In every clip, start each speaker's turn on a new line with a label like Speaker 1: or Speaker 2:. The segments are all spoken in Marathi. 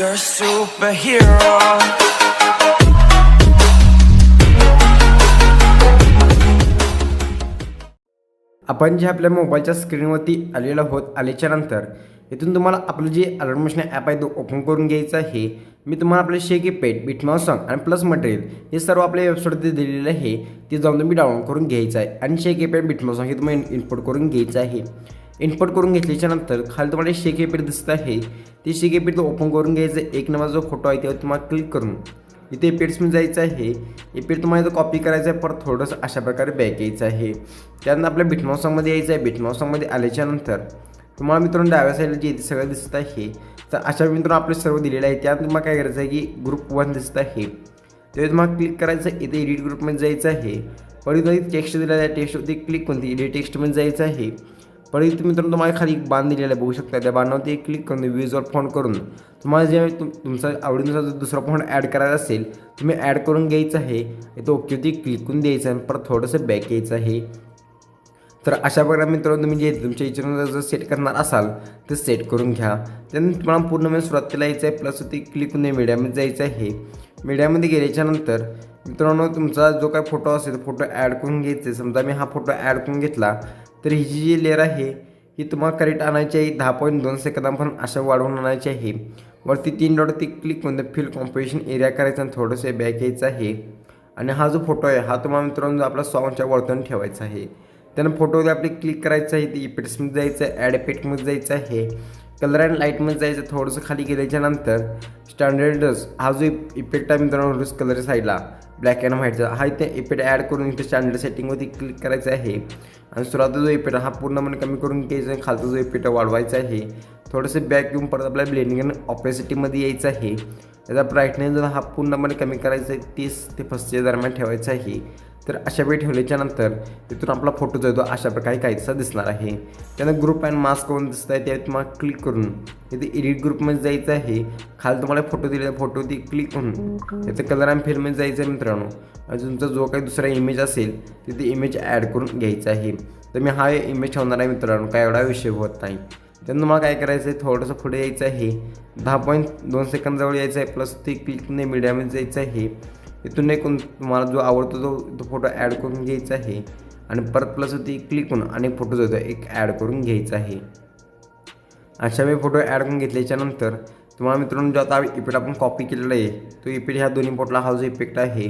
Speaker 1: You're a superhero.
Speaker 2: आपण जे आपल्या मोबाईलच्या स्क्रीनवरती आलेलं होत आल्याच्यानंतर इथून तुम्हाला आपलं जे अलर्ट मशीन ॲप आहे तो ओपन करून घ्यायचं आहे. मी तुम्हाला आपले शेक पेट बिटमाउस सॉंग आणि प्लस मटेरियल हे सर्व आपल्या वेबसाईटवरती दिलेलं आहे. ते जाऊन तुम्ही डाउनलोड करून घ्यायचं आहे. आणि शेक पेट बिटमाउस सॉंग हे तुम्हाला इनपुट करून घ्यायचं आहे. इनपुट करून घेतल्याच्यानंतर खाली तुम्हाला शेक पेट दिसत आहे. ते शेक पेट ओपन करून घ्यायचं. एक नंबर जो फोटो आहे त्यावर तुम्हाला क्लिक करून. इथे एपेड्समध्ये जायचं आहे. एपेड तुम्हाला इथं कॉपी करायचं आहे. परत थोडंसं अशा प्रकारे बॅक यायचं आहे. त्यानंतर आपल्या बिटमाउसमध्ये यायचं आहे. बिटमाउसमध्ये आल्याच्यानंतर तुम्हाला मित्रांनो डाव्या साईडला जे इथे सगळं दिसत आहे तर अशा मित्रांनो आपले सर्व दिलेलं आहे. त्यात तुम्हाला काय करायचं आहे की ग्रुप वन दिसत आहे. ते तुम्हाला क्लिक करायचं आहे. इथे एडिट ग्रुपमध्ये जायचं आहे. परत टेक्स्ट दिलेलं आहे. टेक्स्टवरती क्लिक करून एडिट टेक्स्टमध्ये जायचं आहे. पण इथे मित्रांनो तुम्हाला खाली एक बाण दिलेला आहे बघू शकता. त्या बाणावरती क्लिक करून व्ह्यूजवर फोन करून. तुम्हाला जे तुम तुमचा आवडीनुसार जर दुसरा फोन ॲड करायचा असेल तुम्ही ॲड करून घ्यायचं आहे. इथं ओकेवरती क्लिक करून द्यायचं आहे. परत थोडंसं बॅक यायचं आहे. तर अशा प्रकारे मित्रांनो तुम्ही जे तुमच्या इच्छेनुसार जर सेट करणार असाल तर सेट करून घ्या. त्यानंतर तुम्हाला पूर्ण वेळ सुरुवातीला यायचं आहे. प्लस ते क्लिक करून मीडियामध्ये जायचं आहे. मीडियामध्ये गेल्याच्यानंतर मित्रांनो तुमचा जो काय फोटो असेल फोटो ॲड करून घ्यायचा समजा मी हा फोटो ॲड करून घेतला तर ही जी जी लेअर आहे ही तुम्हाला करेक्ट आणायची आहे दहा पॉईंट दोन सेकंदापर्यंत अशा वाढवून आणायची आहे. वरती तीन डॉटवरती क्लिक करून फिल कॉम्पोजिशन एरिया करायचा आणि थोडंसं बॅक यायचं आहे. आणि हा जो फोटो आहे हा तुम्हाला मित्रांनो आपला सॉंगच्या वर्तन ठेवायचा आहे. त्यानं फोटोमध्ये आपली क्लिक करायचं आहे ते इपेट्समध्ये जायचं आहे ॲड इफेक्टमध्ये जायचं आहे. कलर अँड लाईटमध्ये जायचं थोडंसं खाली गेल्याच्यानंतर स्टँडर्डच हा जो इफेक्ट आहे मित्रांनो कलर साईडला ब्लॅक अँड व्हाईटचा हा इथे इफेक्ट ॲड करून इथे स्टँडर्ड सेटिंगवरती क्लिक करायचं आहे. आणि सुरुवातीचा जो इफेक्ट हा पूर्णपणे कमी करून घ्यायचा आहे. खालचा जो इफेक्ट वाढवायचा आहे. थोडंसं बॅक घेऊन परत आपल्या ब्लेंडिंग आणि ऑपेसिटीमध्ये यायचं आहे. त्याचा ब्राईटनेस जर हा पूर्णपणे कमी करायचा आहे तीस ते पस्तीस दरम्यान ठेवायचा आहे. तर अशा वेळी ठेवल्याच्या नंतर तिथून आपला फोटो जो तो अशा प्रकारे काहीसा दिसणार आहे. त्यानं ग्रुप अँड मास्क करून दिसत आहे त्यात तुम्हाला क्लिक करून इथे एडिट ग्रुपमध्ये जायचं आहे. खाली तुम्हाला फोटो दिलेला फोटो ती क्लिक करून त्याचं कलर अँड फिल्ममध्ये जायचं आहे मित्रांनो. आणि तुमचा जो काही दुसरा इमेज असेल तिथे इमेज ॲड करून घ्यायचा आहे. तर मी हा इमेज ठेवणार आहे मित्रांनो काय एवढा विषय होत नाही. त्यानं तुम्हाला काय करायचं आहे थोडंसं पुढे यायचं आहे. दहा पॉईंट दोन सेकंदजवळ यायचं आहे प्लस ते क्लिकने मीडियामध्ये जायचं आहे. इथून एकूण तुम्हाला जो आवडतो तो तो फोटो ॲड करून घ्यायचा आहे. आणि परत प्लस ती क्लिक करून आणि फोटो जो एक ॲड करून घ्यायचा आहे. अशा वेळी फोटो ॲड करून घेतल्याच्यानंतर तुम्हाला मित्रांनो जो आता इफेक्ट आपण कॉपी केलेला आहे तो इफेक्ट ह्या दोन्ही फोटोला हा जो इफेक्ट आहे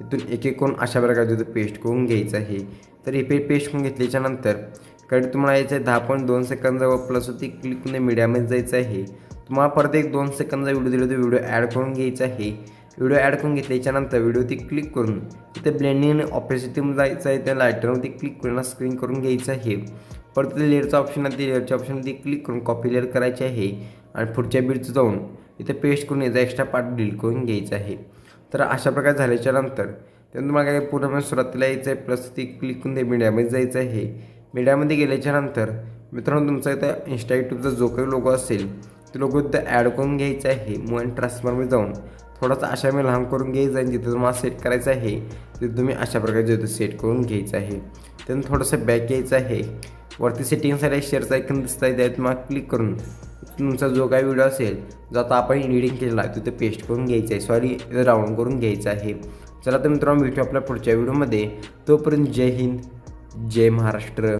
Speaker 2: इथून एक एक करून अशा प्रकारे तिथं पेस्ट करून घ्यायचा आहे. तर इफेक्ट पेस्ट करून घेतल्याच्यानंतरकडे तुम्हाला यायचं आहे दहा पॉईंट दोन सेकंदावर प्लस होती क्लिक करून मीडियामध्ये जायचं आहे. तुम्हाला परत एक दोन सेकंदचा व्हिडिओ दिला तो व्हिडिओ ॲड करून घ्यायचा आहे. व्हिडिओ ॲड करून घेतल्याच्यानंतर व्हिडिओ ती क्लिक करून तिथे ब्लेंडिंग आणि ऑपेसिटीमध्ये जायचं आहे त्या लायटरवरती क्लिक करून स्क्रीन करून घ्यायचं आहे. परत ते लेअरचं ऑप्शन आहे ते लेअरच्या ऑप्शनवरती क्लिक करून कॉपी लेअर करायची आहे आणि पुढच्या बीडचं जाऊन इथे पेस्ट करून याचा एक्स्ट्रा पार्ट डिलीट करून घ्यायचा आहे. तर अशा प्रकारे झाल्याच्यानंतर त्यानंतर मला काय पूर्णपणे सुरुवातीला यायचं आहे प्लस ती क्लिक करून ते मीडियामध्ये जायचं आहे. मीडियामध्ये गेल्याच्यानंतर मित्रांनो तुमचा इथं इन्स्टा यूट्यूबचा जो काही लोगो असेल तो लोगो इथं ॲड करून घ्यायचा आहे. मूव अँड जाऊन थोडासा अशा मी लहान करून घ्यायचा आणि जिथं तुम्हाला सेट करायचं आहे तिथे तुम्ही अशा प्रकारे जिथं सेट करून घ्यायचं आहे. त्यानंतर थोडंसं बॅक यायचं आहे. वरती सेटिंगसाठी शेअरचा ऐकून दिसत आहे त्यात तुम्हाला क्लिक करून तुमचा जो काही व्हिडिओ असेल जो आता आपण एडिटिंग केलेला आहे तिथे पेस्ट करून घ्यायचं आहे. सॉरी राऊंड करून घ्यायचं आहे. चला तर मित्रांनो भेटू आपल्या पुढच्या व्हिडिओमध्ये तोपर्यंत जय हिंद जय महाराष्ट्र.